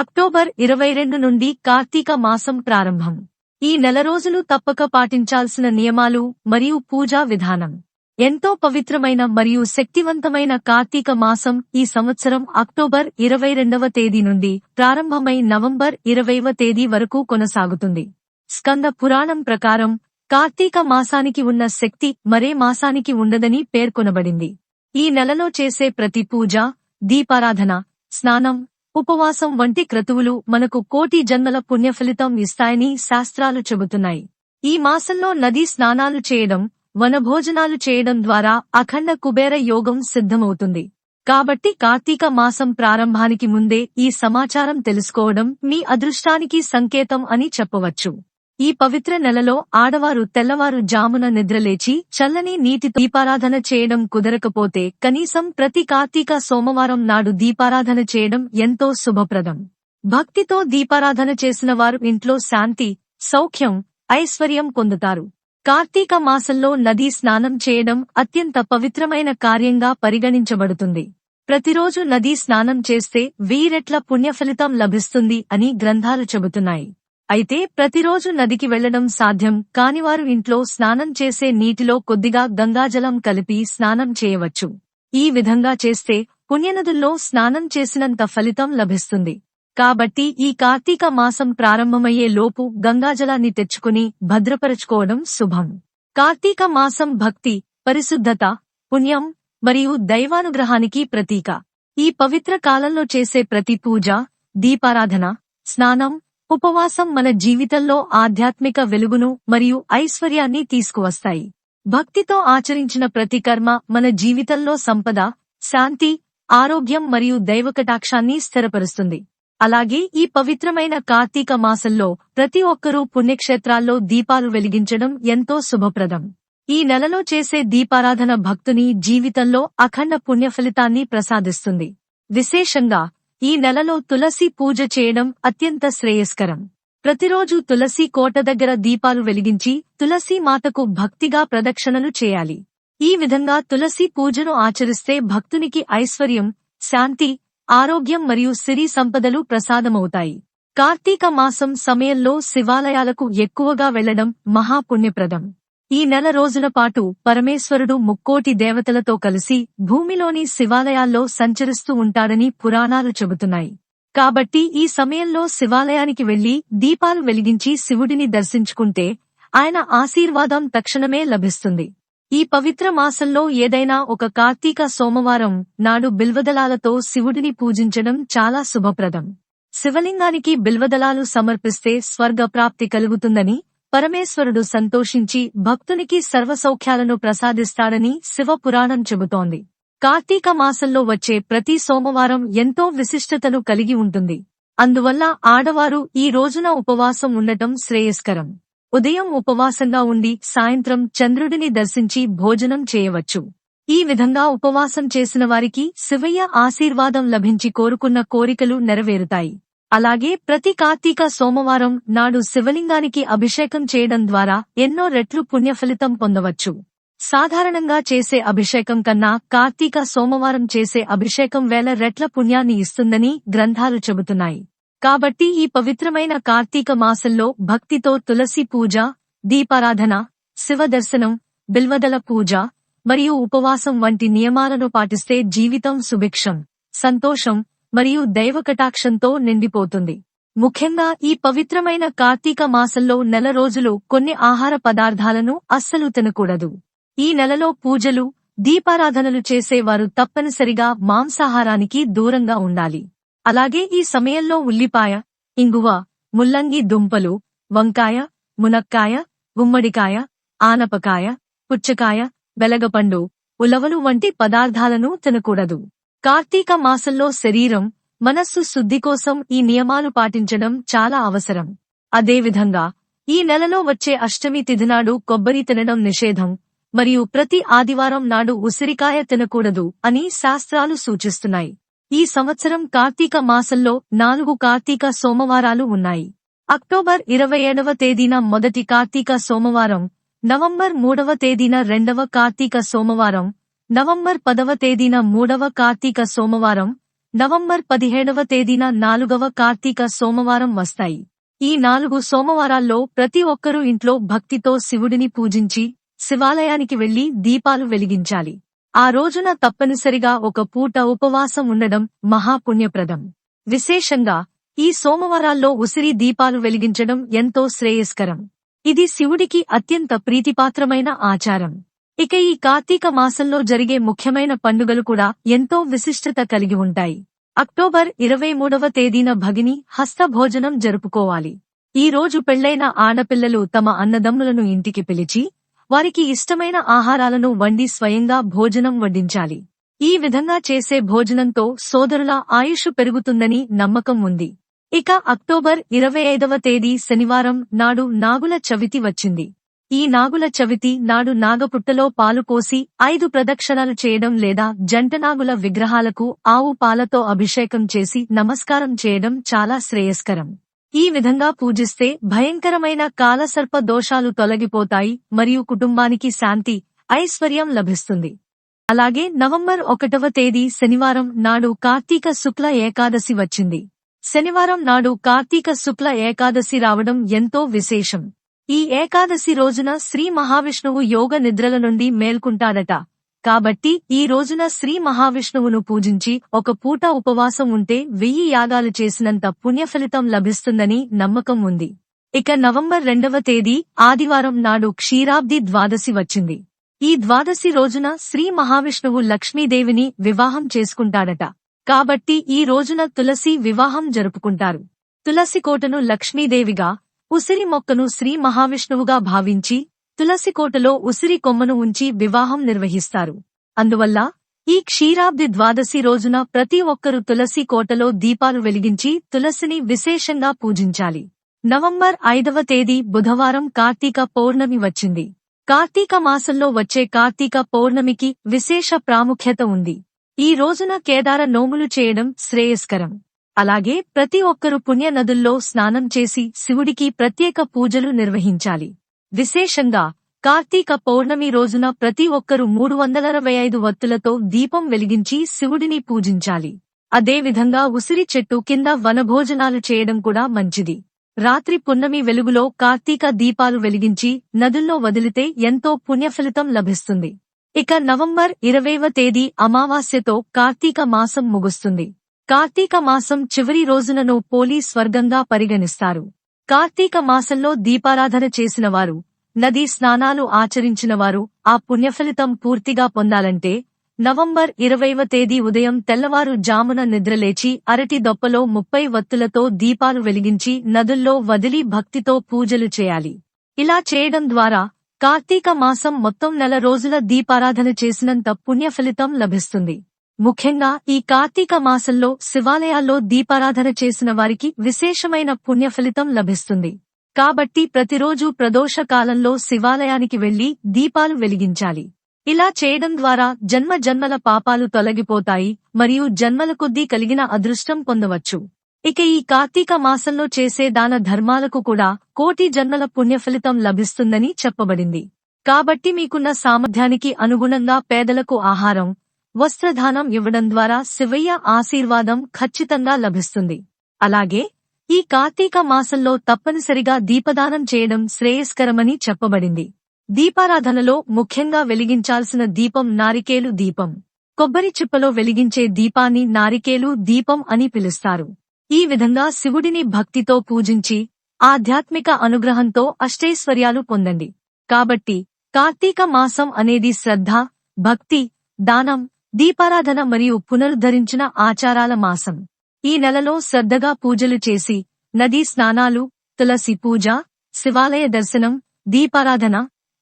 October ఇరవై రెండు నుండి కార్తీక మాసం ప్రారంభం. ఈ నెల రోజులు తప్పక పాటించాల్సిన నియమాలు మరియు పూజా విధానం. ఎంతో పవిత్రమైన మరియు శక్తివంతమైన కార్తీక మాసం ఈ సంవత్సరం అక్టోబర్ ఇరవై రెండవ తేదీ నుండి ప్రారంభమై నవంబర్ ఇరవైవ తేదీ వరకు కొనసాగుతుంది. స్కంద పురాణం ప్రకారం కార్తీక మాసానికి ఉన్న శక్తి మరే మాసానికి ఉండదని పేర్కొనబడింది. ఈ నెలలో చేసే ప్రతి పూజ దీపారాధన స్నానం ఉపవాసం వంటి క్రతువులు మనకు కోటి జన్మల పుణ్యఫలితం ఇస్తాయని శాస్త్రాలు చెబుతున్నాయి. ఈ మాసంలో నదీ స్నానాలు చేయడం వనభోజనాలు చేయడం ద్వారా అఖండ కుబేర యోగం సిద్ధమవుతుంది. కాబట్టి కార్తీక మాసం ప్రారంభానికి ముందే ఈ సమాచారం తెలుసుకోవడం మీ అదృష్టానికి సంకేతం అని చెప్పవచ్చు. ఈ పవిత్ర నెలలో ఆడవారు తెల్లవారు జామున నిద్రలేచి చల్లని నీటి దీపారాధన చేయడం కుదరకపోతే కనీసం ప్రతి కార్తీక సోమవారం నాడు దీపారాధన చేయడం ఎంతో శుభప్రదం. భక్తితో దీపారాధన చేసిన వారు ఇంట్లో శాంతి సౌఖ్యం ఐశ్వర్యం పొందుతారు. కార్తీక మాసంలో నదీ స్నానం చేయడం అత్యంత పవిత్రమైన కార్యంగా పరిగణించబడుతుంది. ప్రతిరోజు నదీ స్నానం చేస్తే వీరెట్ల పుణ్యఫలితం లభిస్తుంది అని గ్రంథాలు చెబుతున్నాయి. అయితే ప్రతిరోజు నదికి వెళ్ళడం సాధ్యం కానివారు ఇంట్లో స్నానం చేసే నీటిలో కొద్దిగా గంగాజలం కలిపి స్నానం చేయవచ్చు. ఈ విధంగా చేస్తే పుణ్యనదుల్లో స్నానం చేసినంత ఫలితం లభిస్తుంది. కాబట్టి ఈ కార్తీక మాసం ప్రారంభమయ్యే లోపు గంగాజలాన్ని తెచ్చుకుని భద్రపరచుకోవడం శుభం. కార్తీక మాసం భక్తి పరిశుద్ధత పుణ్యం మరియు దైవానుగ్రహానికి ప్రతీక. ఈ పవిత్ర కాలంలో చేసే ప్రతి పూజ దీపారాధన స్నానం ఉపవాసం మన జీవితంలో ఆధ్యాత్మిక వెలుగును మరియు ఐశ్వర్యాన్ని తీసుకువస్తాయి. భక్తితో ఆచరించిన ప్రతి కర్మ మన జీవితంలో సంపద శాంతి ఆరోగ్యం మరియు దైవకటాక్షాన్ని స్థిరపరుస్తుంది. అలాగే ఈ పవిత్రమైన కార్తీక మాసంలో ప్రతి ఒక్కరూ పుణ్యక్షేత్రాల్లో దీపాలు వెలిగించడం ఎంతో శుభప్రదం. ఈ నెలలో చేసే దీపారాధన భక్తుని జీవితంలో అఖండ పుణ్య ఫలితాన్ని ప్రసాదిస్తుంది. విశేషంగా ఈ నెలలో తులసి పూజ చేయడం అత్యంత శ్రేయస్కరం. ప్రతిరోజు తులసి కోట దగ్గర దీపాలు వెలిగించి తులసి మాతకు భక్తిగా ప్రదక్షిణలు చేయాలి. ఈ విధంగా తులసి పూజను ఆచరిస్తే భక్తునికి ఐశ్వర్యం శాంతి ఆరోగ్యం మరియు సిరి సంపదలు ప్రసాదమవుతాయి. కార్తీక మాసం సమయంలో శివాలయాలకు ఎక్కువగా వెళ్ళడం మహాపుణ్యప్రదం ఈ నెల రోజుల పాటు పరమేశ్వరుడు ముక్కోటి దేవతలతో కలిసి భూమిలోని శివాలయాల్లో సంచరిస్తూ ఉంటాడని పురాణాలు చెబుతున్నాయి. కాబట్టి ఈ సమయంలో శివాలయానికి వెళ్ళి దీపాలు వెలిగించి శివుడిని దర్శించుకుంటే ఆయన ఆశీర్వాదం తక్షణమే లభిస్తుంది. ఈ పవిత్ర మాసంలో ఏదైనా ఒక కార్తీక సోమవారం నాడు బిల్వదలాలతో శివుడిని పూజించడం చాలా శుభప్రదం. శివలింగానికి బిల్వదలాలు సమర్పిస్తే స్వర్గ ప్రాప్తి కలుగుతుందని పరమేశ్వరుడు సంతోషించి భక్తునికి సర్వసౌఖ్యాలను ప్రసాదిస్తాడని శివ పురాణం చెబుతోంది. కార్తీక మాసంలో వచ్చే ప్రతి సోమవారం ఎంతో విశిష్టతను కలిగి ఉంటుంది. అందువల్ల ఆడవారు ఈ రోజున ఉపవాసం ఉండటం శ్రేయస్కరం. ఉదయం ఉపవాసంగా ఉండి సాయంత్రం చంద్రుడిని దర్శించి భోజనం చేయవచ్చు. ఈ విధంగా ఉపవాసం చేసిన వారికి శివయ్య ఆశీర్వాదం లభించి కోరుకున్న కోరికలు నెరవేరుతాయి. అలాగే ప్రతి కార్తీక సోమవారం నాడు శివలింగానికి అభిషేకం చేయడం ద్వారా ఎన్నో రెట్లు పుణ్యఫలితం పొందవచ్చు. సాధారణంగా చేసే అభిషేకం కన్నా కార్తీక సోమవారం చేసే అభిషేకం వేల రెట్ల పుణ్యాన్ని ఇస్తుందని గ్రంథాలు చెబుతున్నాయి. కాబట్టి ఈ పవిత్రమైన కార్తీక మాసంలో భక్తితో తులసి పూజ దీపారాధన శివ దర్శనం బిల్వదల పూజ మరియు ఉపవాసం వంటి నియమాలను పాటిస్తే జీవితం సుభిక్షం సంతోషం మరియు దైవ కటాక్షంతో నిండిపోతుంది. ముఖ్యంగా ఈ పవిత్రమైన కార్తీక మాసంలో నెల రోజులు కొన్ని ఆహార పదార్థాలను అస్సలు తినకూడదు. ఈ నెలలో పూజలు దీపారాధనలు చేసేవారు తప్పనిసరిగా మాంసాహారానికి దూరంగా ఉండాలి. అలాగే ఈ సమయంలో ఉల్లిపాయ ఇంగువ ముల్లంగి దుంపలు వంకాయ మునక్కాయ గుమ్మడికాయ ఆనపకాయ పుచ్చకాయ వెలగపండు ఉలవలు వంటి పదార్థాలను తినకూడదు. కార్తీక మాసంలో శరీరం మనస్సు శుద్ధి కోసం ఈ నియమాలు పాటించడం చాలా అవసరం. అదేవిధంగా ఈ నెలలో వచ్చే అష్టమి తిథినాడు కొబ్బరి తినడం నిషేధం మరియు ప్రతి ఆదివారం నాడు ఉసిరికాయ తినకూడదు అని శాస్త్రాలు సూచిస్తున్నాయి. ఈ సంవత్సరం కార్తీక మాసంలో నాలుగు కార్తీక సోమవారాలు ఉన్నాయి. అక్టోబర్ ఇరవై ఏడవ తేదీన మొదటి కార్తీక సోమవారం నవంబర్ మూడవ తేదీన రెండవ కార్తీక సోమవారం నవంబర్ పదవ తేదీన మూడవ కార్తీక సోమవారం నవంబర్ పదిహేడవ తేదీన నాలుగవ కార్తీక సోమవారం వస్తాయి. ఈ నాలుగు సోమవారాల్లో ప్రతి ఒక్కరూ ఇంట్లో భక్తితో శివుడిని పూజించి శివాలయానికి వెళ్ళి దీపాలు వెలిగించాలి. ఆ రోజున తప్పనిసరిగా ఒక పూట ఉపవాసం ఉండడం మహాపుణ్యప్రదం. విశేషంగా ఈ సోమవారాల్లో ఉసిరి దీపాలు వెలిగించడం ఎంతో శ్రేయస్కరం. ఇది శివుడికి అత్యంత ప్రీతిపాత్రమైన ఆచారం. ఇక ఈ కార్తీక మాసంలో జరిగే ముఖ్యమైన పండుగలు కూడా ఎంతో విశిష్టత కలిగి ఉంటాయి. అక్టోబర్ ఇరవై మూడవ తేదీన భగిని హస్త భోజనం జరుపుకోవాలి. ఈ రోజు పెళ్ళైన ఆడపిల్లలు తమ అన్నదమ్ములను ఇంటికి పిలిచి వారికి ఇష్టమైన ఆహారాలను వండి స్వయంగా భోజనం వడ్డించాలి. ఈ విధంగా చేసే భోజనంతో సోదరుల ఆయుష్ పెరుగుతుందని నమ్మకం ఉంది. ఇక అక్టోబర్ ఇరవై ఐదవ తేదీ శనివారం నాడు నాగుల చవితి వచ్చింది. ఈ నాగుల చవితి నాడు నాగపుట్టలో పాలు పోసి ఐదు ప్రదక్షిణలు చేయడం లేదా జంటనాగుల విగ్రహాలకు ఆవు పాలతో అభిషేకం చేసి నమస్కారం చేయడం చాలా శ్రేయస్కరం. ఈ విధంగా పూజిస్తే భయంకరమైన కాలసర్ప దోషాలు తొలగిపోతాయి మరియు కుటుంబానికి శాంతి ఐశ్వర్యం లభిస్తుంది. అలాగే నవంబర్ ఒకటవ తేదీ శనివారం నాడు కార్తీక శుక్ల ఏకాదశి వచ్చింది. శనివారం నాడు కార్తీక శుక్ల ఏకాదశి రావడం ఎంతో విశేషం. ఈ ఏకాదశి రోజున శ్రీ మహావిష్ణువు యోగ నిద్రల నుండి మేల్కుంటాడట. కాబట్టి ఈ రోజున శ్రీ మహావిష్ణువును పూజించి ఒక పూట ఉపవాసం ఉంటే వెయ్యి యాగాలు చేసినంత పుణ్యఫలితం లభిస్తుందని నమ్మకం ఉంది. ఇక నవంబర్ రెండవ తేదీ ఆదివారం నాడు క్షీరాబ్ది ద్వాదశి వచ్చింది. ఈ ద్వాదశి రోజున శ్రీ మహావిష్ణువు లక్ష్మీదేవిని వివాహం చేసుకుంటాడట. కాబట్టి ఈ రోజున తులసి వివాహం జరుపుకుంటారు. తులసి కోటను లక్ష్మీదేవిగా ఉసిరి మొక్కను శ్రీ మహావిష్ణువుగా భావించి తులసి కోటలో ఉసిరి కొమ్మను ఉంచి వివాహం నిర్వహిస్తారు. అందువల్ల ఈ క్షీరాబ్ది ద్వాదశి రోజున ప్రతి ఒక్కరూ తులసి కోటలో దీపాలు వెలిగించి తులసిని విశేషంగా పూజించాలి. నవంబర్ ఐదవ తేదీ బుధవారం కార్తీక పౌర్ణమి వచ్చింది. కార్తీక మాసంలో వచ్చే కార్తీక పౌర్ణమికి విశేష ప్రాముఖ్యత ఉంది. ఈ రోజున కేదార నోములు చేయడం శ్రేయస్కరం. అలాగే ప్రతి ఒక్కరు పుణ్యనదుల్లో స్నానం చేసి శివుడికి ప్రత్యేక పూజలు నిర్వహించాలి. విశేషంగా కార్తీక పౌర్ణమి రోజున ప్రతి ఒక్కరు మూడు వందల అరవై ఐదు వత్తులతో దీపం వెలిగించి శివుడిని పూజించాలి. అదేవిధంగా ఉసిరి చెట్టు కింద వనభోజనాలు చేయడం కూడా మంచిది. రాత్రి పున్నమి వెలుగులో కార్తీక దీపాలు వెలిగించి నదుల్లో వదిలితే ఎంతో పుణ్యఫలితం లభిస్తుంది. ఇక నవంబర్ ఇరవైవ తేదీ అమావాస్యతో కార్తీక మాసం ముగుస్తుంది. కార్తీక మాసం చివరి రోజునను పోలీ స్వర్గంగా పరిగణిస్తారు. కార్తీక మాసంలో దీపారాధన చేసినవారు నదీ స్నానాలు ఆచరించినవారు ఆ పుణ్యఫలితం పూర్తిగా పొందాలంటే నవంబర్ ఇరవైవ తేదీ ఉదయం తెల్లవారు జామున నిద్రలేచి అరటి దొప్పలో ముప్పై వత్తులతో దీపాలు వెలిగించి నదుల్లో వదిలి భక్తితో పూజలు చేయాలి. ఇలా చేయడం ద్వారా కార్తీక మాసం మొత్తం నెల రోజుల దీపారాధన చేసినంత పుణ్యఫలితం లభిస్తుంది. ముఖ్యంగా ఈ కార్తీక మాసంలో శివాలయాల్లో దీపారాధన చేసిన వారికి విశేషమైన పుణ్యఫలితం లభిస్తుంది. కాబట్టి ప్రతిరోజు ప్రదోష కాలంలో శివాలయానికి వెళ్ళి దీపాలు వెలిగించాలి. ఇలా చేయడం ద్వారా జన్మ జన్మల పాపాలు తొలగిపోతాయి మరియు జన్మల కొద్దీ కలిగిన అదృష్టం పొందవచ్చు. ఇక ఈ కార్తీక మాసంలో చేసే దాన ధర్మాలకు కూడా కోటి జన్మల పుణ్యఫలితం లభిస్తుందని చెప్పబడింది. కాబట్టి మీకున్న సామర్థ్యానికి అనుగుణంగా పేదలకు ఆహారం వస్త్రదానం ఇవ్వడం ద్వారా శివయ్య ఆశీర్వాదం ఖచ్చితంగా లభిస్తుంది. అలాగే ఈ కార్తీక మాసంలో తప్పనిసరిగా దీపదానం చేయడం శ్రేయస్కరమని చెప్పబడింది. దీపారాధనలో ముఖ్యంగా వెలిగించాల్సిన దీపం నారికేలు దీపం. కొబ్బరి చిప్పలో వెలిగించే దీపాన్ని నారికేలు దీపం అని పిలుస్తారు. ఈ విధంగా శివుడిని భక్తితో పూజించి ఆధ్యాత్మిక అనుగ్రహంతో అష్టైశ్వర్యాలు పొందండి. కాబట్టి కార్తీక మాసం అనేది శ్రద్ధ భక్తి దానం దీపారాధన మరియు పునరుద్ధరించిన ఆచారాల మాసం. ఈ నెలలో శ్రద్ధగా పూజలు చేసి నదీ స్నానాలు తులసి పూజ శివాలయ దర్శనం దీపారాధన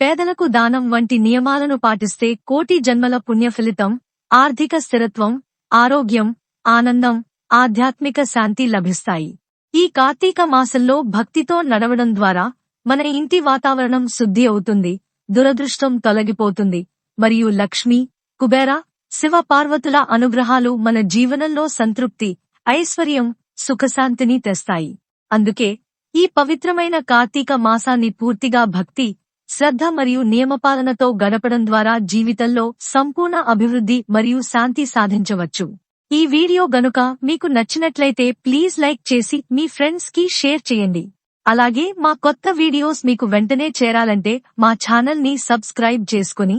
పేదలకు దానం వంటి నియమాలను పాటిస్తే కోటి జన్మల పుణ్యఫలితం ఆర్థిక స్థిరత్వం ఆరోగ్యం ఆనందం ఆధ్యాత్మిక శాంతి లభిస్తాయి. ఈ కార్తీక మాసంలో భక్తితో నడవడం ద్వారా మన ఇంటి వాతావరణం శుద్ధి అవుతుంది దురదృష్టం తొలగిపోతుంది మరియు లక్ష్మి కుబేర శివ పార్వతుల అనుగ్రహాలు మన జీవనంలో సంతృప్తి ఐశ్వర్యం సుఖశాంతిని తెస్తాయి. అందుకే ఈ పవిత్రమైన కార్తీక మాసాన్ని పూర్తిగా భక్తి శ్రద్ధ మరియు నియమపాలనతో గడపడం ద్వారా జీవితంలో సంపూర్ణ అభివృద్ధి మరియు శాంతి సాధించవచ్చు. ఈ వీడియో గనుక మీకు నచ్చినట్లయితే ప్లీజ్ లైక్ చేసి మీ ఫ్రెండ్స్కి షేర్ చేయండి. అలాగే మా కొత్త వీడియోస్ మీకు వెంటనే చేరాలంటే మా ఛానల్ని సబ్స్క్రైబ్ చేసుకుని